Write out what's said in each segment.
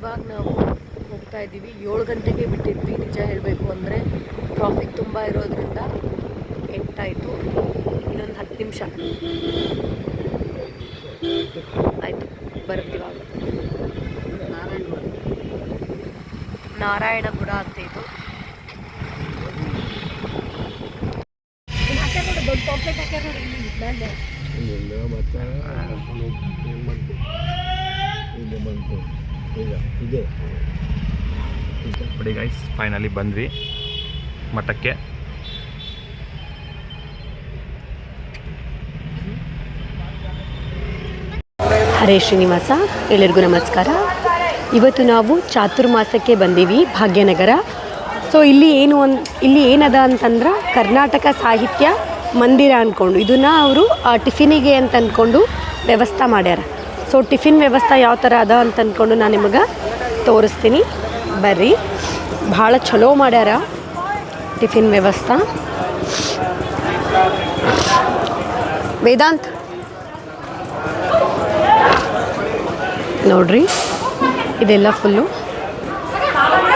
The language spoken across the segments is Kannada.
ಇವಾಗ ನಾವು ಹೋಗ್ತಾ ಇದ್ದೀವಿ. ಏಳು ಗಂಟೆಗೆ ಬಿಟ್ಟಿದ್ವಿ, ನಿಜ ಹೇಳಬೇಕು ಅಂದರೆ. ಟ್ರಾಫಿಕ್ ತುಂಬ ಇರೋದ್ರಿಂದ ಎಂಟಾಯಿತು. ಇನ್ನೊಂದು ಹತ್ತು ನಿಮಿಷ. ಆಯಿತು ಬರುತ್ತೀವಾಗ ನಾರಾಯಣಪುರ ಅಂತ ಇದು. ಬಂತು ಇದು. ನೋಡಿ ಗೈಸ್ ಫೈನಲಿ ಬಂದ್ವಿ. ಮಠಕ್ಕೆ. ಹರೇ ಶ್ರೀನಿವಾಸ ಎಲ್ಲರಿಗೂ ನಮಸ್ಕಾರ. ಇವತ್ತು ನಾವು ಚಾತುರ್ಮಾಸಕ್ಕೆ ಬಂದೀವಿ ಭಾಗ್ಯನಗರ. ಸೊ ಇಲ್ಲಿ ಏನು ಅನ್ ಇಲ್ಲಿ ಏನದ ಅಂತಂದ್ರೆ ಕರ್ನಾಟಕ ಸಾಹಿತ್ಯ ಮಂದಿರ ಅಂದ್ಕೊಂಡು ಇದನ್ನು ಅವರು ಟಿಫಿನಿಗೆ ಅಂತ ಅಂದ್ಕೊಂಡು ವ್ಯವಸ್ಥೆ ಮಾಡ್ಯಾರ. ಸೊ ಟಿಫಿನ್ ವ್ಯವಸ್ಥೆ ಯಾವ ಥರ ಅದ ಅಂತ ಅಂದ್ಕೊಂಡು ನಾನು ನಿಮಗೆ ತೋರಿಸ್ತೀನಿ. ಬರ್ರಿ. ಭಾಳ ಚಲೋ ಮಾಡ್ಯಾರ ಟಿಫಿನ್ ವ್ಯವಸ್ಥೆ. ವೇದಾಂತ್. ನೋಡ್ರಿ, ಇದೆಲ್ಲ ಫುಲ್ಲು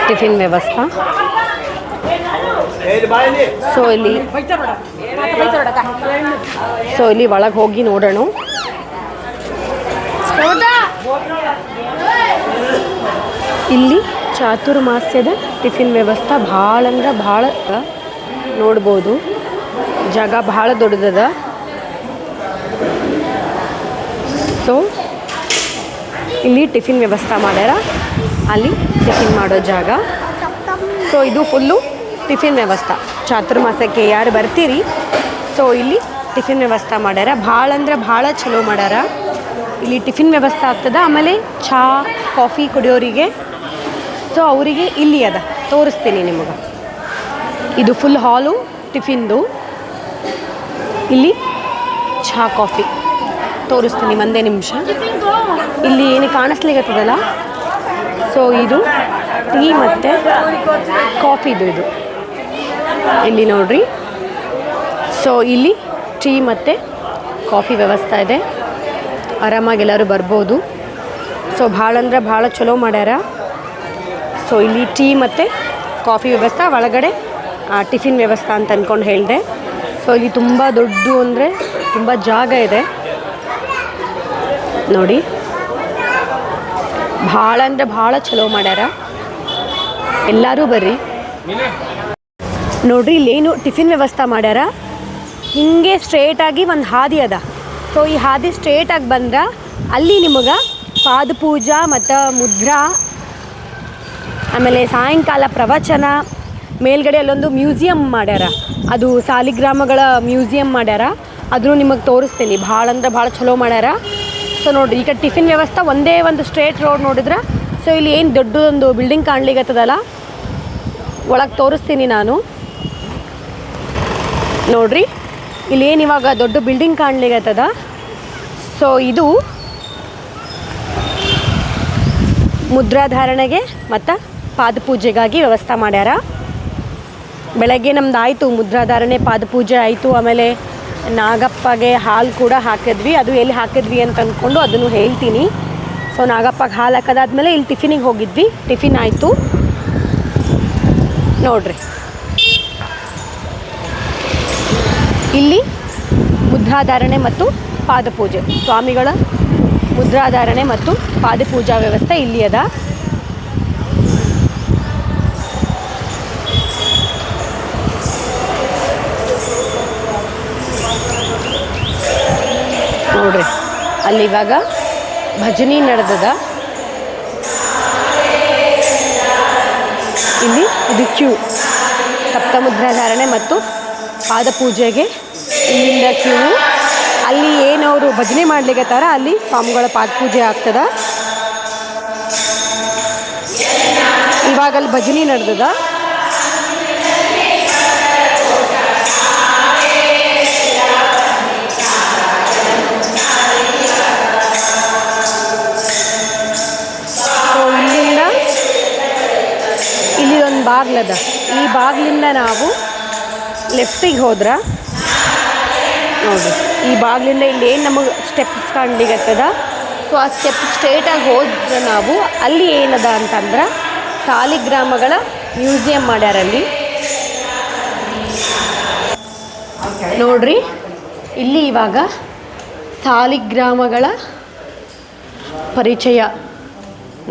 ಟಿಫಿನ್ ವ್ಯವಸ್ಥೆ. ಸೊ ಇಲ್ಲಿ ಸೊ ಇಲ್ಲಿ ಒಳಗೆ ಹೋಗಿ ನೋಡೋಣ. ಇಲ್ಲಿ ಚಾತುರ್ಮಾಸ್ಯದ ಟಿಫಿನ್ ವ್ಯವಸ್ಥೆ ಭಾಳ ಅಂದ್ರೆ ಭಾಳ ನೋಡ್ಬೋದು. ಜಾಗ ಭಾಳ ದೊಡ್ಡದದ. ಸೊ ಇಲ್ಲಿ ಟಿಫಿನ್ ವ್ಯವಸ್ಥೆ ಮಾಡ್ಯಾರ. ಅಲ್ಲಿ ಟಿಫಿನ್ ಮಾಡೋ ಜಾಗ. ಸೊ ಇದು ಫುಲ್ಲು ಟಿಫಿನ್ ವ್ಯವಸ್ಥೆ. ಚಾತುರ್ಮಾಸಕ್ಕೆ ಯಾರು ಬರ್ತೀರಿ? ಸೊ ಇಲ್ಲಿ ಟಿಫಿನ್ ವ್ಯವಸ್ಥೆ ಮಾಡ್ಯಾರ. ಭಾಳ ಅಂದ್ರೆ ಭಾಳ ಚಲೋ ಮಾಡ್ಯಾರ. ಇಲ್ಲಿ ಟಿಫಿನ್ ವ್ಯವಸ್ಥೆ ಆಗ್ತದೆ. ಆಮೇಲೆ ಚಹಾ ಕಾಫಿ ಕುಡಿಯೋರಿಗೆ. ಸೊ ಅವರಿಗೆ ಇಲ್ಲಿ ಅದ. ತೋರಿಸ್ತೀನಿ ನಿಮಗೆ. ಇದು ಫುಲ್ ಹಾಲು ಟಿಫಿನ್ದು. ಇಲ್ಲಿ ಚಹಾ ಕಾಫಿ. ತೋರಿಸ್ತೀನಿ ಒಂದೇ ನಿಮಿಷ. ಇಲ್ಲಿ ಏನು ಕಾಣಿಸ್ಲಿಕ್ಕತ್ತದಲ್ಲ ಸೊ ಇದು ಟೀ ಮತ್ತು ಕಾಫಿದು ಇದು. ಇಲ್ಲಿ ನೋಡ್ರಿ. ಸೊ ಇಲ್ಲಿ ಟೀ ಮತ್ತು ಕಾಫಿ ವ್ಯವಸ್ಥೆ ಇದೆ. ಆರಾಮಾಗಿ ಎಲ್ಲರೂ ಬರ್ಬೋದು. ಸೊ ಭಾಳ ಅಂದ್ರೆ ಭಾಳ ಚಲೋ ಮಾಡ್ಯಾರ. ಸೊ ಇಲ್ಲಿ ಟೀ ಮತ್ತು ಕಾಫಿ ವ್ಯವಸ್ಥೆ, ಒಳಗಡೆ ಟಿಫಿನ್ ವ್ಯವಸ್ಥೆ ಅಂತ ಅಂದ್ಕೊಂಡು ಹೇಳಿದೆ. ಸೊ ಇಲ್ಲಿ ತುಂಬ ದೊಡ್ಡದು ಅಂದರೆ ತುಂಬ ಜಾಗ ಇದೆ. ನೋಡಿ. ಭಾಳ ಅಂದರೆ ಭಾಳ ಚಲೋ ಮಾಡ್ಯಾರ. ಎಲ್ಲರೂ ಬರ್ರಿ. ನೋಡ್ರಿ, ಇಲ್ಲೇನು ಟಿಫಿನ್ ವ್ಯವಸ್ಥೆ ಮಾಡ್ಯಾರ. ಹಿಂಗೆ ಸ್ಟ್ರೇಟಾಗಿ ಒಂದು ಹಾದಿ ಅದ. ಸೊ ಈ ಹಾದಿ ಸ್ಟ್ರೇಟಾಗಿ ಬಂದ್ರೆ ಅಲ್ಲಿ ನಿಮಗೆ ಪಾದಪೂಜಾ ಮತ್ತು ಮುದ್ರಾ, ಆಮೇಲೆ ಸಾಯಂಕಾಲ ಪ್ರವಚನ, ಮೇಲ್ಗಡೆ ಅಲ್ಲೊಂದು ಮ್ಯೂಸಿಯಂ ಮಾಡ್ಯಾರ. ಅದು ಸಾಲಿಗ್ರಾಮಗಳ ಮ್ಯೂಸಿಯಂ ಮಾಡ್ಯಾರ. ಅದನ್ನು ನಿಮಗೆ ತೋರಿಸ್ತೀನಿ. ಭಾಳ ಅಂದ್ರೆ ಭಾಳ ಚಲೋ ಮಾಡ್ಯಾರ. ಸೊ ನೋಡಿರಿ, ಈಗ ಟಿಫಿನ್ ವ್ಯವಸ್ಥೆ ಒಂದೇ ಒಂದು ಸ್ಟ್ರೇಟ್ ರೋಡ್ ನೋಡಿದ್ರೆ ಸೊ ಇಲ್ಲಿ ಏನು ದೊಡ್ಡದೊಂದು ಬಿಲ್ಡಿಂಗ್ ಕಾಣ್ಲಿಕ್ಕತ್ತದಲ್ಲ ಒಳಗೆ ತೋರಿಸ್ತೀನಿ ನಾನು. ನೋಡ್ರಿ. ಇಲ್ಲಿ ಏನು ಇವಾಗ ದೊಡ್ಡ ಬಿಲ್ಡಿಂಗ್ ಕಾಣ್ಲಿಕ್ಕತ್ತದ ಸೊ ಇದು ಮುದ್ರಾಧಾರಣೆಗೆ ಮತ್ತು ಪಾದಪೂಜೆಗಾಗಿ ವ್ಯವಸ್ಥೆ ಮಾಡ್ಯಾರ. ಬೆಳಗ್ಗೆ ನಮ್ದು ಆಯಿತು, ಮುದ್ರಾಧಾರಣೆ, ಪಾದಪೂಜೆ ಆಯಿತು, ಆಮೇಲೆ ನಾಗಪ್ಪಗೆ ಹಾಲು ಕೂಡ ಹಾಕಿದ್ವಿ. ಅದು ಎಲ್ಲಿ ಹಾಕಿದ್ವಿ ಅಂತ ಅಂದ್ಕೊಂಡು ಅದನ್ನು ಹೇಳ್ತೀನಿ. ಸೊ ನಾಗಪ್ಪಗೆ ಹಾಲು ಹಾಕೋದಾದ್ಮೇಲೆ ಇಲ್ಲಿ ಟಿಫಿನಿಗೆ ಹೋಗಿದ್ವಿ. ಟಿಫಿನ್ ಆಯಿತು. ನೋಡ್ರಿ. ಇಲ್ಲಿ ಮುದ್ರಾಧಾರಣೆ ಮತ್ತು ಪಾದಪೂಜೆ. ಸ್ವಾಮಿಗಳ ಮುದ್ರಾಧಾರಣೆ ಮತ್ತು ಪಾದಪೂಜಾ ವ್ಯವಸ್ಥೆ ಇಲ್ಲಿ ಅದ. ನೋಡ್ರಿ, ಅಲ್ಲಿ ಇವಾಗ ಭಜನಿ ನಡೆದದ. ಇಲ್ಲಿ ಇದು ಕ್ಯೂ ಸಪ್ತಮುದ್ರಾಧಾರಣೆ ಮತ್ತು ಪಾದಪೂಜೆಗೆ ಇಲ್ಲಿಂದ ಕ್ಯೂ ಅಲ್ಲಿ ಏನವರು ಭಜನೆ ಮಾಡ್ಲಿಕ್ಕತ್ತಾರ ಅಲ್ಲಿ ಸ್ವಾಮಿಗಳ ಪಾದಪೂಜೆ ಆಗ್ತದ. ಇವಾಗ ಅಲ್ಲಿ ಭಜನೆ ನಡೆದದ. ಇಲ್ಲಿಂದ ಇಲ್ಲಿ ಒಂದು ಬಾಗ್ಲದ. ಈ ಬಾಗ್ಲಿಂದ ನಾವು ಲೆಫ್ಟಿಗೆ ಹೋದ್ರ ನೋಡಿ ಈ ಬಾಗಿಲಿಂದ ಇಲ್ಲಿ ಏನು ನಮಗೆ ಸ್ಟೆಪ್ಸ್ ಕಾಣ್ಲಿಕ್ಕತ್ತದ ಸೊ ಸೊ ಆ ಸ್ಟೆಪ್ ಸ್ಟ್ರೇಟಾಗಿ ಹೋದ್ರೆ ನಾವು ಅಲ್ಲಿ ಏನದ ಅಂತಂದ್ರೆ ಸಾಲಿಗ್ರಾಮಗಳ ಮ್ಯೂಸಿಯಂ ಮಾಡ್ಯಾರಲ್ಲಿ. ನೋಡ್ರಿ, ಇಲ್ಲಿ ಇವಾಗ ಸಾಲಿಗ್ರಾಮಗಳ ಪರಿಚಯ.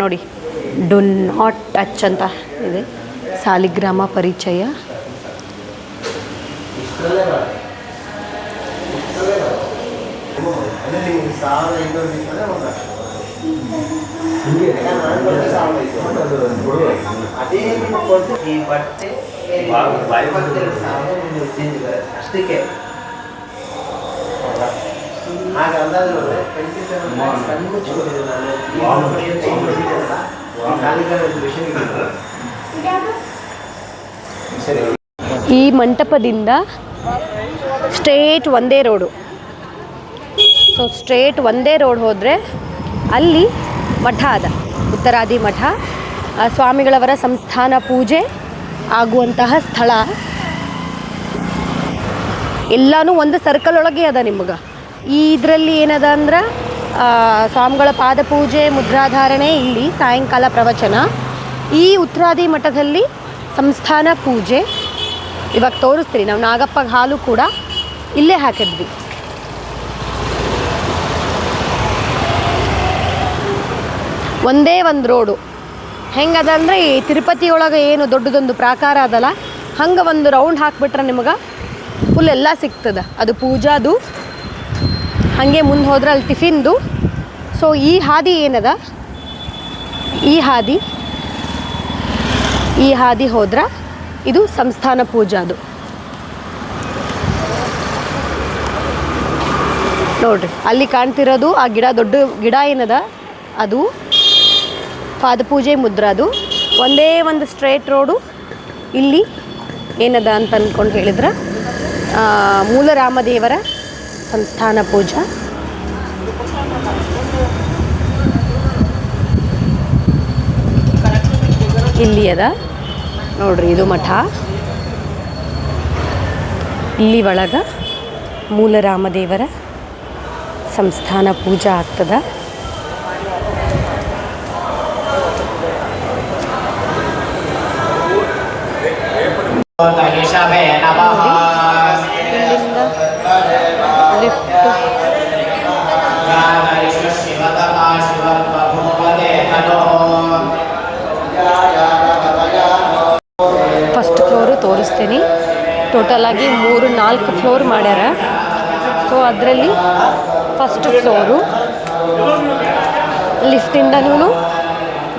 ನೋಡಿ ಡು ನಾಟ್ ಟಚ್ ಅಂತ ಇದೆ. ಸಾಲಿಗ್ರಾಮ ಪರಿಚಯ. ಈ ಬಟ್ಟೆ ಇಪ್ಪತ್ತೆರಡು ಸಾವಿರ ನೀವು ತಿಂದಿದ್ದಾರೆ ಅಷ್ಟಕ್ಕೆ ಹಾಗೆ ಅಂದಾಜು ನೋಡಿದ್ರೆ ಟ್ವೆಂಟಿ ಸೆವೆನ್ ಲ್ಯಾಕ್ಸ್ ಕಣ್ಮುಚ್ಚಿಕೊಂಡಿದ್ದೆ ನಾನು ಈ ಪರ್ಯಂತ ಈ ಬಂದಿದ್ದೆನಲ್ಲ, ಈ ಸಾಲಿಗ್ರಾಮ exhibition ಗೆ. ಸರಿ ಈ ಮಂಟಪದಿಂದ ಸ್ಟ್ರೇಟ್ ಒಂದೇ ರೋಡು. ಸೊ ಸ್ಟ್ರೇಟ್ ಒಂದೇ ರೋಡ್ ಹೋದರೆ ಅಲ್ಲಿ ಮಠ ಅದ. ಉತ್ತರಾದಿ ಮಠ ಸ್ವಾಮಿಗಳವರ ಸಂಸ್ಥಾನ ಪೂಜೆ ಆಗುವಂತಹ ಸ್ಥಳ. ಎಲ್ಲನೂ ಒಂದು ಸರ್ಕಲ್ ಒಳಗೆ ಅದ ನಿಮ್ಗೆ. ಈ ಇದರಲ್ಲಿ ಏನದ ಅಂದ್ರೆ ಸ್ವಾಮಿಗಳ ಪಾದ ಪೂಜೆ, ಮುದ್ರಾಧಾರಣೆ, ಇಲ್ಲಿ ಸಾಯಂಕಾಲ ಪ್ರವಚನ. ಈ ಉತ್ತರಾದಿ ಮಠದಲ್ಲಿ ಸಂಸ್ಥಾನ ಪೂಜೆ. ಇವಾಗ ತೋರಿಸ್ತೀರಿ ನಾವು ನಾಗಪ್ಪಗೆ ಹಾಲು ಕೂಡ ಇಲ್ಲೇ ಹಾಕಿದ್ವಿ. ಒಂದೇ ಒಂದು ರೋಡು. ಹೆಂಗದ ಅಂದರೆ ಈ ತಿರುಪತಿ ಒಳಗೆ ಏನು ದೊಡ್ಡದೊಂದು ಪ್ರಾಕಾರ ಅದಲ್ಲ, ಹಂಗೆ ಒಂದು ರೌಂಡ್ ಹಾಕ್ಬಿಟ್ರೆ ನಿಮಗೆ ಫುಲ್ ಎಲ್ಲ ಸಿಗ್ತದೆ. ಅದು ಪೂಜಾದು, ಹಾಗೆ ಮುಂದೆ ಹೋದ್ರೆ ಅಲ್ಲಿ ಟಿಫಿನ್ದು. ಸೊ ಈ ಹಾದಿ ಏನದ? ಈ ಹಾದಿ ಈ ಹಾದಿ ಹೋದ್ರೆ ಇದು ಸಂಸ್ಥಾನ ಪೂಜಾದು. ನೋಡ್ರಿ, ಅಲ್ಲಿ ಕಾಣ್ತಿರೋದು ಆ ಗಿಡ ದೊಡ್ಡ ಗಿಡ ಏನದ? ಅದು ಪಾದಪೂಜೆ ಮುದ್ರಾದು ಒಂದೇ ಒಂದು ಸ್ಟ್ರೇಟ್ ರೋಡು ಇಲ್ಲಿ ಏನದ ಅಂತ ಅಂದ್ಕೊಂಡು ಹೇಳಿದ್ರೆ? ಮೂಲ ರಾಮದೇವರ ಸಂಸ್ಥಾನ ಪೂಜಾ. ಇಲ್ಲಿ ಅದ. ನೋಡ್ರಿ, ಇದು ಮಠ. ಇಲ್ಲಿ ಒಳಗ ಮೂಲ ರಾಮದೇವರ ಸಂಸ್ಥಾನ ಪೂಜಾ ಆಗ್ತದ? ಫಸ್ಟ್ ಫ್ಲೋರು ತೋರಿಸ್ತೀನಿ. ಟೋಟಲ್ ಆಗಿ ಮೂರು ನಾಲ್ಕು ಫ್ಲೋರ್ ಮಾಡ್ಯಾರ. ಸೊ ಅದರಲ್ಲಿ ಫಸ್ಟ್ ಫ್ಲೋರು. ಲಿಫ್ಟಿಂದನೂ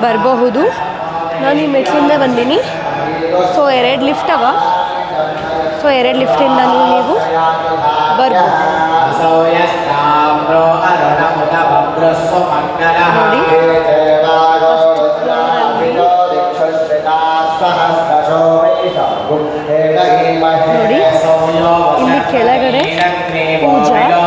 ಬರಬಹುದು. ನಾನು ಈ ಮೆಟ್ಲಿಂದ ಬಂದೀನಿ. ಸೊ ಎರಡು ಲಿಫ್ಟ್ ಅವ. ಸೊ ಎರಡು ಲಿಫ್ಟಿಂದನೂ ನೀವು ಬರ್ಬೋದು. ನೋಡಿ. ನೋಡಿ. ಇಲ್ಲಿ ಕೆಳಗಡೆ ಪೂಜಾ.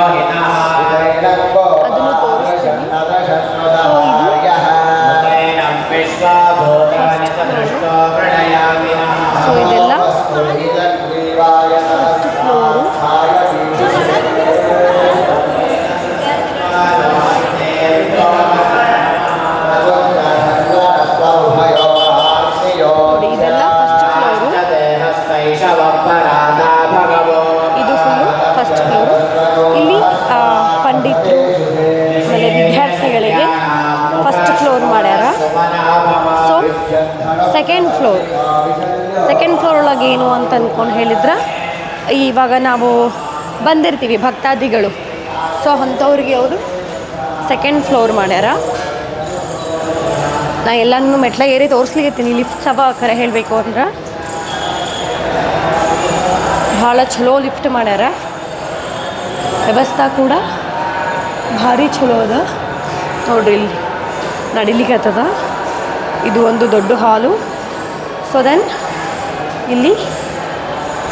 ಫ್ಲೋರ್ ಸೆಕೆಂಡ್ ಫ್ಲೋರ್ ಒಳಗೆ ಏನು ಅಂತ ಅಂದ್ಕೊಂಡು ಹೇಳಿದ್ರೆ, ಇವಾಗ ನಾವು ಬಂದಿರ್ತೀವಿ ಭಕ್ತಾದಿಗಳು. ಸೊ ಅಂಥವ್ರಿಗೆ ಅವರು ಸೆಕೆಂಡ್ ಫ್ಲೋರ್ ಮಾಡ್ಯಾರ. ನಾ ಎಲ್ಲನೂ ಮೆಟ್ಲ ಏರಿ ತೋರಿಸ್ಲಿಕ್ಕತ್ತೀನಿ ಲಿಫ್ಟ್ ಸಭಾ ಕರೆ ಹೇಳಬೇಕು ಅಂದ್ರೆ. ಭಾಳ ಚಲೋ ಲಿಫ್ಟ್ ಮಾಡ್ಯಾರ. ವ್ಯವಸ್ಥೆ ಕೂಡ ಭಾರಿ ಚಲೋ ಅದ. ನೋಡ್ರಿ ಇಲ್ಲಿ ನಡಿಲಿಕ್ಕೆ ಇದು ಒಂದು ದೊಡ್ಡ ಹಾಲು. ಸೊ ದೆನ್ ಇಲ್ಲಿ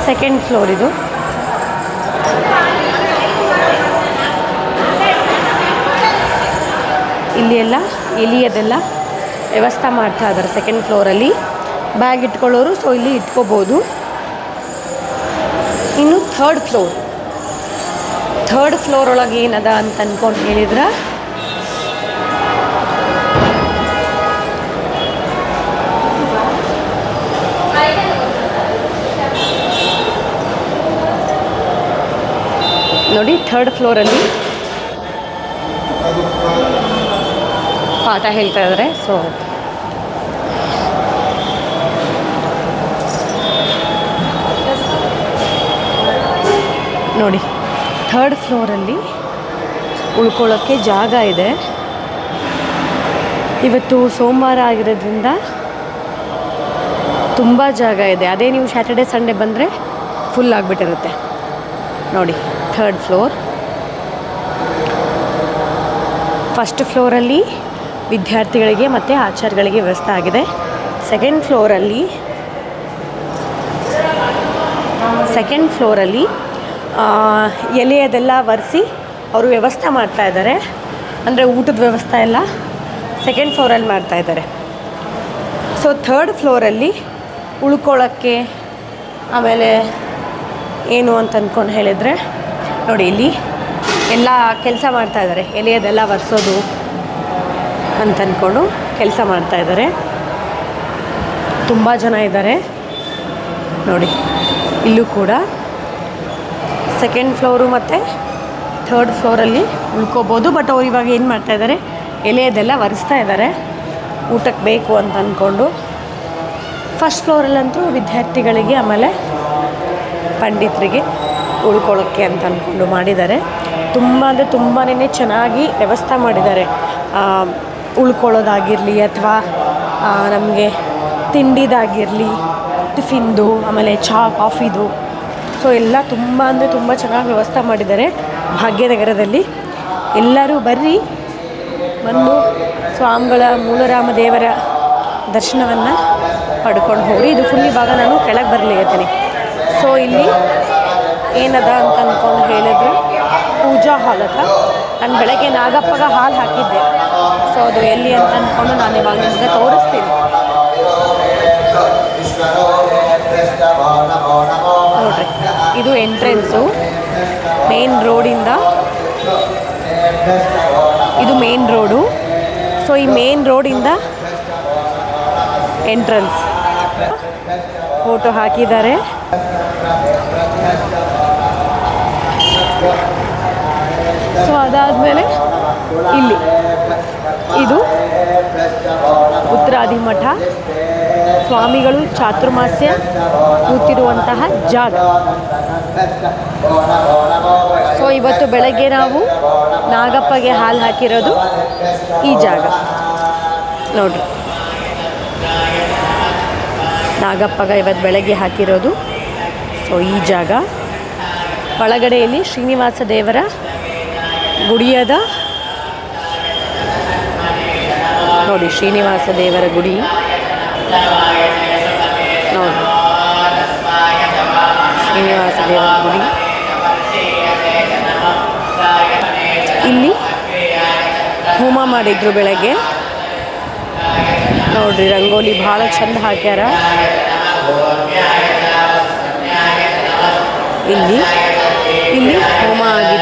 ಸೆಕೆಂಡ್ ಫ್ಲೋರ್ ಇದು. ಇಲ್ಲಿ ಎಲ್ಲ ಎಲಿಯದೆಲ್ಲ ವ್ಯವಸ್ಥೆ ಮಾಡ್ತಾ ಇದ್ದಾರೆ ಸೆಕೆಂಡ್ ಫ್ಲೋರಲ್ಲಿ ಬ್ಯಾಗ್ ಇಟ್ಕೊಳ್ಳೋರು ಸೊ ಇಲ್ಲಿ ಇಟ್ಕೋಬೋದು. ಇನ್ನು ಥರ್ಡ್ ಫ್ಲೋರ್ ಥರ್ಡ್ ಫ್ಲೋರ್ ಒಳಗೆ ಏನದ ಅಂತ ಅಂದ್ಕೊಂಡು ಹೇಳಿದ್ರೆ? ಥರ್ಡ್ ಫ್ಲೋರಲ್ಲಿ ಪಾಠ ಹೇಳ್ತಾ ಇದ್ದಾರೆ ಸೊ ನೋಡಿ ಥರ್ಡ್ ಫ್ಲೋರಲ್ಲಿ ಉಳ್ಕೊಳ್ಳೋಕ್ಕೆ ಜಾಗ ಇದೆ. ಇವತ್ತು ಸೋಮವಾರ ಆಗಿರೋದ್ರಿಂದ ತುಂಬ ಜಾಗ ಇದೆ. ಅದೇ ನೀವು ಸ್ಯಾಟರ್ಡೆ ಸಂಡೇ ಬಂದರೆ ಫುಲ್ ಆಗಿಬಿಟ್ಟಿರುತ್ತೆ. ನೋಡಿ. ಥರ್ಡ್ ಫ್ಲೋರ್ ಫಸ್ಟ್ ಫ್ಲೋರಲ್ಲಿ ವಿದ್ಯಾರ್ಥಿಗಳಿಗೆ ಮತ್ತು ಆಚಾರ್ಯಗಳಿಗೆ ವ್ಯವಸ್ಥೆ ಆಗಿದೆ. ಸೆಕೆಂಡ್ ಫ್ಲೋರಲ್ಲಿ ಸೆಕೆಂಡ್ ಫ್ಲೋರಲ್ಲಿ ಎಲೆಯದೆಲ್ಲ ಒರೆಸಿ ಅವರು ವ್ಯವಸ್ಥೆ ಮಾಡ್ತಾ ಇದ್ದಾರೆ. ಅಂದರೆ ಊಟದ ವ್ಯವಸ್ಥೆ ಎಲ್ಲ ಸೆಕೆಂಡ್ ಫ್ಲೋರಲ್ಲಿ ಮಾಡ್ತಾ ಇದ್ದಾರೆ. ಸೊ ಥರ್ಡ್ ಫ್ಲೋರಲ್ಲಿ ಉಳ್ಕೊಳ್ಳೋಕ್ಕೆ ಆಮೇಲೆ ಏನು ಅಂತ ಅಂದ್ಕೊಂಡು ಹೇಳಿದರೆ ನೋಡಿ, ಇಲ್ಲಿ ಎಲ್ಲ ಕೆಲಸ ಮಾಡ್ತಾ ಇದ್ದಾರೆ. ಎಲೆಯದೆಲ್ಲ ಒರೆಸೋದು ಅಂತ ಅಂದ್ಕೊಂಡು ಕೆಲಸ ಮಾಡ್ತಾ ಇದ್ದಾರೆ. ತುಂಬ ಜನ ಇದ್ದಾರೆ. ನೋಡಿ, ಇಲ್ಲೂ ಕೂಡ ಸೆಕೆಂಡ್ ಫ್ಲೋರು ಮತ್ತು ಥರ್ಡ್ ಫ್ಲೋರಲ್ಲಿ ಉಳ್ಕೋಬೋದು. ಬಟ್ ಅವ್ರು ಇವಾಗ ಏನು ಮಾಡ್ತಾ ಇದ್ದಾರೆ? ಎಲೆಯದೆಲ್ಲ ಒರೆಸ್ತಾ ಇದ್ದಾರೆ. ಊಟಕ್ಕೆ ಬೇಕು ಅಂತ ಅಂದ್ಕೊಂಡು ಫಸ್ಟ್ ಫ್ಲೋರಲ್ಲಂತೂ ವಿದ್ಯಾರ್ಥಿಗಳಿಗೆ ಆಮೇಲೆ ಪಂಡಿತರಿಗೆ ಉಳ್ಕೊಳ್ಳೋಕ್ಕೆ ಅಂತ ಅಂದ್ಕೊಂಡು ಮಾಡಿದ್ದಾರೆ. ತುಂಬ ಅಂದರೆ ತುಂಬಾ ಚೆನ್ನಾಗಿ ವ್ಯವಸ್ಥೆ ಮಾಡಿದ್ದಾರೆ. ಉಳ್ಕೊಳ್ಳೋದಾಗಿರಲಿ ಅಥವಾ ನಮಗೆ ತಿಂಡಿದಾಗಿರಲಿ, ಟಿಫಿನ್ದು, ಆಮೇಲೆ ಚಹಾ ಕಾಫಿದು. ಸೊ ಎಲ್ಲ ತುಂಬ ಅಂದರೆ ತುಂಬ ಚೆನ್ನಾಗಿ ವ್ಯವಸ್ಥೆ ಮಾಡಿದ್ದಾರೆ ಭಾಗ್ಯನಗರದಲ್ಲಿ. ಎಲ್ಲರೂ ಬರ್ರಿ, ಬಂದು ಸ್ವಾಮಿಗಳ ಮೂಲರಾಮ ದೇವರ ದರ್ಶನವನ್ನು ಪಡ್ಕೊಂಡು ಹೋಗಿ ಇದು ಫುಲ್ ಇವಾಗ ನಾನು ಕೆಳಗೆ ಬರಲಿಗತ್ತೀನಿ ಸೊ ಇಲ್ಲಿ ಏನದ ಅಂತ ಅಂದ್ಕೊಂಡು ಹೇಳಿದ್ರು. ಪೂಜಾ ಹಾಲ್ ಹತ್ರ. ನಾನು ಬೆಳಗ್ಗೆ ನಾಗಪ್ಪಗ ಹಾಲು ಹಾಕಿದ್ದೆ. ಸೊ ಅದು ಎಲ್ಲಿ ಅಂತ ಅಂದ್ಕೊಂಡು ನಾನು ಇವಾಗ ನಿಮಗೆ ತೋರಿಸ್ತೀನಿ. ನೋಡ್ರಿ, ಇದು ಎಂಟ್ರೆನ್ಸು. ಮೇನ್ ರೋಡಿಂದ ಇದು ಮೇನ್ ರೋಡು ಸೊ ಈ ಮೇನ್ ರೋಡಿಂದ ಎಂಟ್ರೆನ್ಸ್ ಫೋಟೋ ಹಾಕಿದ್ದಾರೆ. ಸೊ ಅದಾದಮೇಲೆ ಇಲ್ಲಿ ಇದು ಉತ್ತರಾದಿ ಮಠ. ಸ್ವಾಮಿಗಳು ಚಾತುರ್ಮಾಸ್ಯ ಕೂತಿರುವಂತಹ ಜಾಗ. ಸೊ ಇವತ್ತು ಬೆಳಗ್ಗೆ ನಾವು ನಾಗಪ್ಪಗೆ ಹಾಲು ಹಾಕಿರೋದು ಈ ಜಾಗ. ನೋಡ್ರಿ. ನಾಗಪ್ಪಗ ಇವತ್ತು ಬೆಳಗ್ಗೆ ಹಾಕಿರೋದು. ಸೊ ಈ ಜಾಗ. ಒಳಗಡೆಯಲ್ಲಿ ಶ್ರೀನಿವಾಸ ದೇವರ ಗುಡಿಯದ ನೋಡಿ, ಶ್ರೀನಿವಾಸ ದೇವರ ಗುಡಿ. ನೋಡಿ, ಶ್ರೀನಿವಾಸ ದೇವರ ಗುಡಿ. ಇಲ್ಲಿ ಹೋಮ ಮಾಡಿದ್ರು ಬೆಳಗ್ಗೆ. ನೋಡ್ರಿ, ರಂಗೋಲಿ ಭಾಳ ಚಂದ ಹಾಕ್ಯಾರ. ಇಲ್ಲಿ ಇಲ್ಲಿ ಹೋಮ ಆಗಿ